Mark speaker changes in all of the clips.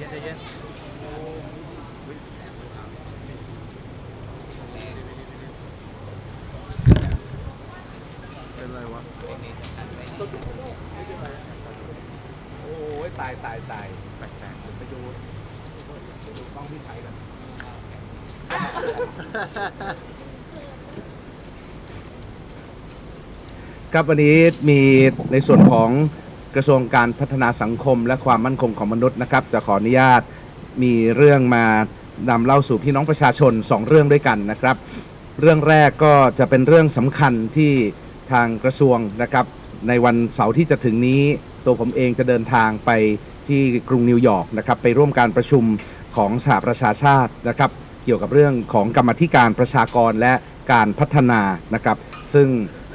Speaker 1: บายแล้วเย็นเย็น
Speaker 2: เป็นไรวะ
Speaker 1: โอ้ยตายตายตายแปลกๆไปดูไปดูกล้องพี่ไทยกัน
Speaker 2: ครับวันนี้มีในส่วนของ กระทรวงการพัฒนาสังคม และความมั่นคงของมนุษย์นะครับ จะขออนุญาตมีเรื่องมานำเล่าสู่พี่น้องประชาชน 2 เรื่องด้วยกันนะครับ เรื่องแรกก็จะเป็นเรื่องสำคัญที่ทางกระทรวงนะครับ ในวันเสาร์ที่จะถึงนี้ ตัวผมเองจะเดินทางไปที่กรุงนิวยอร์กนะครับ ไปร่วมการประชุมของสหประชาชาตินะครับ เกี่ยวกับเรื่องของกรรมธิการประชากรและการพัฒนานะครับ ซึ่ง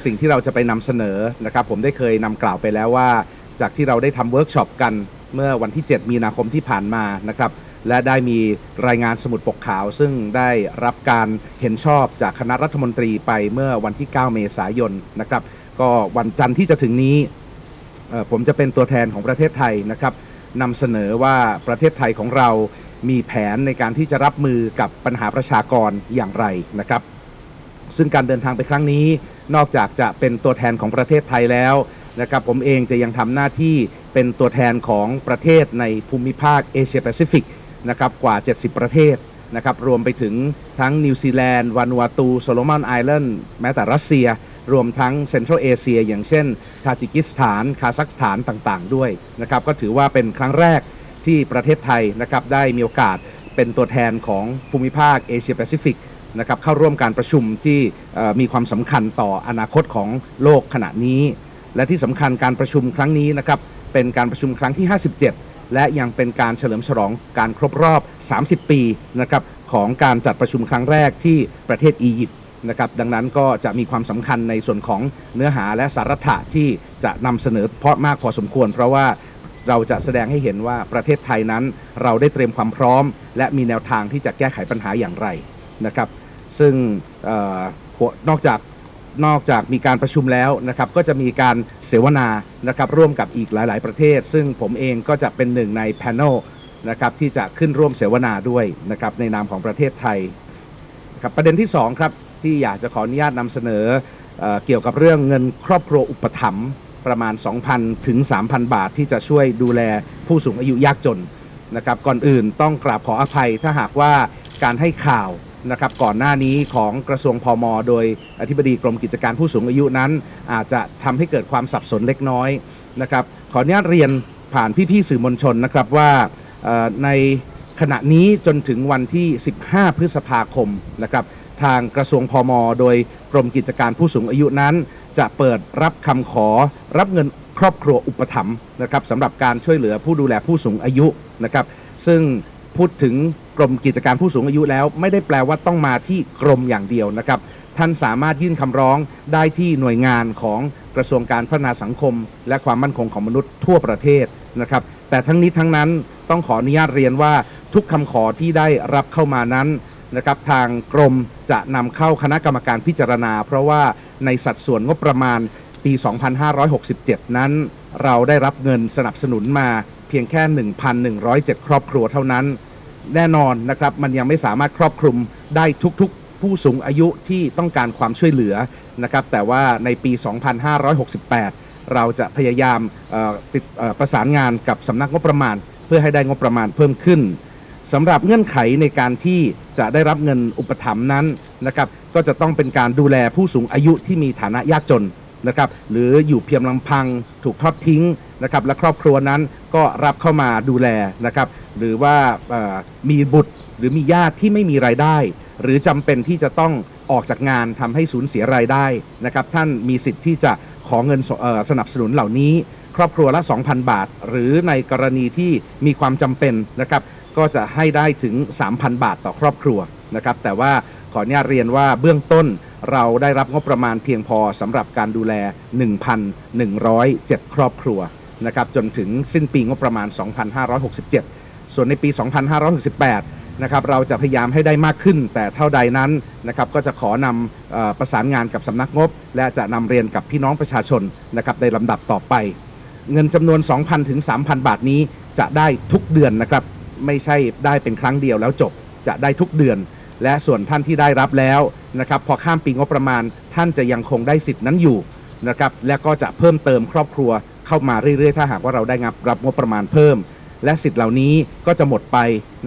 Speaker 2: สิ่งที่เราจะไปนำเสนอนะครับ ผมได้เคยนำกล่าวไปแล้วว่า จากที่เราได้ทำเวิร์กช็อปกันเมื่อวันที่ 7 มีนาคมที่ผ่านมานะครับ และได้มีรายงานสมุดปกขาว ซึ่งได้รับการเห็นชอบจากคณะรัฐมนตรีไปเมื่อวันที่ 9 เมษายนนะครับ ก็วันจันทร์ที่จะถึงนี้ผมจะเป็นตัวแทนของประเทศไทยนะครับนำเสนอว่าประเทศไทยของเรามีแผนในการที่จะรับมือกับปัญหาประชากรอย่างไรนะครับ ซึ่งการเดินทางไปครั้งนี้ นอกจากจะเป็นตัวแทนของประเทศไทยแล้ว นะครับผมเองจะยังทำหน้าที่เป็นตัวแทนของประเทศในภูมิภาคเอเชียแปซิฟิกนะครับกว่า 70 ประเทศนะครับรวมไปถึงทั้งนิวซีแลนด์วานูอาตูโซโลมอนไอแลนด์แม้แต่รัสเซีย รวมทั้งเซ็นทรัลเอเชีย อย่างเช่น ทาจิกิสถาน คาซัคสถานต่างๆ ด้วยนะครับก็ถือว่าเป็นครั้งแรกที่ประเทศไทยนะครับได้มีโอกาสเป็นตัวแทนของภูมิภาคเอเชียแปซิฟิกนะครับเข้าร่วมการประชุมที่มีความสำคัญต่ออนาคตของโลกขณะนี้ และที่สำคัญการประชุมครั้งนี้นะครับเป็นการประชุมครั้งที่ 57 และยังเป็นการเฉลิมฉลองการครบรอบ 30 ปีนะครับของการจัดประชุมครั้งแรกที่ประเทศอียิปต์นะครับดังนั้นก็จะมีความสำคัญในส่วนของเนื้อหาและสาระถะที่จะนำเสนอเพราะมากพอสมควร เพราะว่าเราจะแสดงให้เห็นว่าประเทศไทยนั้น เราได้เตรียมความพร้อม และมีแนวทางที่จะแก้ไขปัญหาอย่างไรนะครับ ซึ่งออนอกจาก นอกจากมีการประชุมแล้วนะครับก็จะมีการเสวนานะครับร่วมกับอีกหลาย ๆ ประเทศ ซึ่งผมเองก็จะเป็นหนึ่งในแพน e l นะครับที่จะขึ้นร่วมเสวนาด้วยนะครับในนามของประเทศไทยครับประเด็นที่สองครับที่อยากจะขออนุญาตนำเสนอเอเกี่ยวกับเรื่องเงินครอบครัวอุปถัมภ์ประมาณ 2,000 ถึง 3,000 บาท ที่จะช่วยดูแลผู้สูงอายุยากจนนะครับก่อนอื่นต้องกราบขออภัยถ้าหากว่าการให้ข่าว นะครับก่อนหน้านี้ของกระทรวงพมโดยอธิบดีกรมกิจการผู้สูงอายุนั้น อาจจะทำให้เกิดความสับสนเล็กน้อยนะครับขออนุญาตเรียนผ่านพี่ๆสื่อมวลชนนะครับว่าในขณะนี้จนถึงวันที่ 15 พฤษภาคมนะครับทางกระทรวงพมโดยกรมกิจการผู้สูงอายุนั้น จะเปิดรับคำขอรับเงินครอบครัวอุปถัมภ์นะครับสำหรับการช่วยเหลือผู้ดูแลผู้สูงอายุนะครับ ซึ่ง พูดถึงกรมกิจการผู้สูงอายุแล้ว ไม่ได้แปลว่าต้องมาที่กรมอย่างเดียวนะครับ ท่านสามารถยื่นคำร้องได้ที่หน่วยงานของกระทรวงการพัฒนาสังคม และความมั่นคงของมนุษย์ทั่วประเทศนะครับ แต่ทั้งนี้ทั้งนั้นต้องขออนุญาตเรียนว่าทุกคำขอที่ได้รับเข้ามานั้นนะครับทางกรมจะนำเข้าคณะกรรมการพิจารณา เพราะว่าในสัดส่วนงบประมาณปี 2567 นั้น เราได้รับเงินสนับสนุนมาเพียงแค่ 1,107 ครอบครัวเท่านั้น แน่นอนนะครับมันยังไม่สามารถครอบคลุมได้ทุกๆ ผู้สูงอายุที่ต้องการความช่วยเหลือนะครับแต่ว่าในปี 2568 เราจะพยายามเอ่อติดประสานงานกับสำนักงบประมาณ เพื่อให้ได้งบประมาณเพิ่มขึ้นสำหรับเงื่อนไขในการที่จะได้รับเงินอุปถัมภ์นั้นนะครับก็จะต้องเป็นการดูแลผู้สูงอายุที่มีฐานะยากจน นะครับหรืออยู่เพียงลำพังถูกทอดทิ้งนะครับและครอบครัวนั้นก็รับเข้ามาดูแลนะครับหรือว่ามีบุตรหรือมีญาติที่ไม่มีรายได้ หรือจำเป็นที่จะต้องออกจากงานทำให้สูญเสียรายได้นะครับท่านมีสิทธิ์ที่จะขอเงินสนับสนุนเหล่านี้ ครอบครัวละ 2,000 บาท หรือในกรณีที่มีความจำเป็นนะครับก็จะให้ได้ถึง 3,000 บาทต่อครอบครัวนะครับแต่ว่าขออนุญาตเรียนว่าเบื้องต้น เราได้รับงบประมาณเพียงพอสำหรับการดูแล 1,107 ครอบครัวนะครับจนถึงสิ้นปีงบประมาณ 2,567 ส่วนในปี 2,568 นะครับเราจะพยายามให้ได้มากขึ้น แต่เท่าใดนั้นนะครับก็จะขอนำอประสานงานกับสำนักงบ และจะนำเรียนกับพี่น้องประชาชนนะครับในลำดับต่อไป เงินจำนวน 2,000 ถึง 3,000 บาทนี้จะได้ทุกเดือนนะครับไม่ใช่ได้เป็นครั้งเดียวแล้วจบจะได้ทุกเดือน และส่วนท่านที่ได้รับแล้วนะครับพอข้ามปีงบประมาณท่านจะยังคงได้สิทธินั้นอยู่นะครับและก็จะเพิ่มเติมครอบครัวเข้ามาเรื่อยๆ ถ้าหากว่าเราได้รับรับงบประมาณเพิ่ม และสิทธิ์เหล่านี้ก็จะหมดไป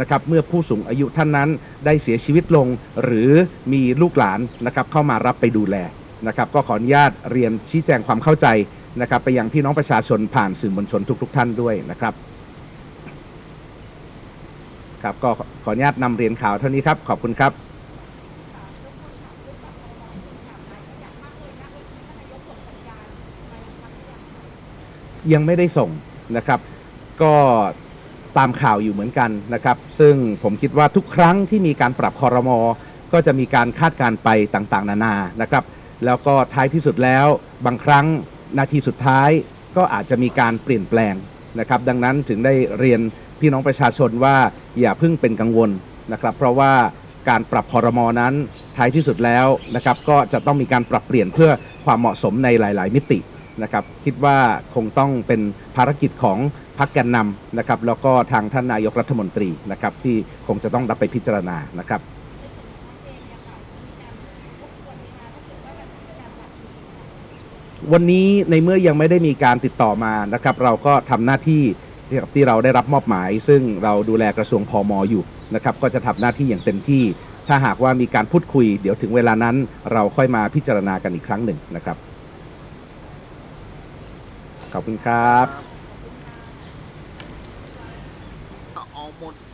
Speaker 2: นะครับเมื่อผู้สูงอายุท่านนั้นได้เสียชีวิตลง หรือมีลูกหลานนะครับเข้ามารับไปดูแลนะครับก็ขออนุญาตเรียนชี้แจงความเข้าใจนะครับไปยังพี่น้องประชาชนผ่านสื่อมวลชนทุก ๆ ท่านด้วยนะครับ ครับก็ขออนุญาตนำเรียนข่าวเท่านี้ครับ ขอบคุณครับยังไม่ได้ส่งนะครับ ก็ตามข่าวอยู่เหมือนกันนะครับ ซึ่งผมคิดว่าทุกครั้งที่มีการปรับคอรมอก็จะมีการคาดการไปต่างๆ นานานะครับ แล้วก็ท้ายที่สุดแล้วบางครั้งนาทีสุดท้ายก็อาจจะมีการเปลี่ยนแปลงนะครับ ดังนั้นถึงได้เรียน พี่น้องประชาชนว่าอย่าเพิ่งเป็นกังวลนะครับ เพราะว่าการปรับคอรมนั้นท้ายที่สุดแล้วนะครับ ก็จะต้องมีการปรับเปลี่ยนเพื่อความเหมาะสมในหลาย ๆ มิตินะครับ คิดว่าคงต้องเป็นภารกิจของพรรคแกนนำนะครับ แล้วก็ทางท่านนายกรัฐมนตรีนะครับ ที่คงจะต้องรับไปพิจารณานะครับวันนี้ในเมื่อยังไม่ได้มีการติดต่อมานะครับ เราก็ทำหน้าที่ ที่ที่เราได้รับมอบหมาย ซึ่งเราดูแลกระทรวงพอมอยู่นะครับก็จะทำหน้าที่อย่างเต็มที่ ถ้าหากว่ามีการพูดคุย เดี๋ยวถึงเวลานั้น เราค่อยมาพิจารณากันอีกครั้งหนึ่งนะครับขอบคุณครับ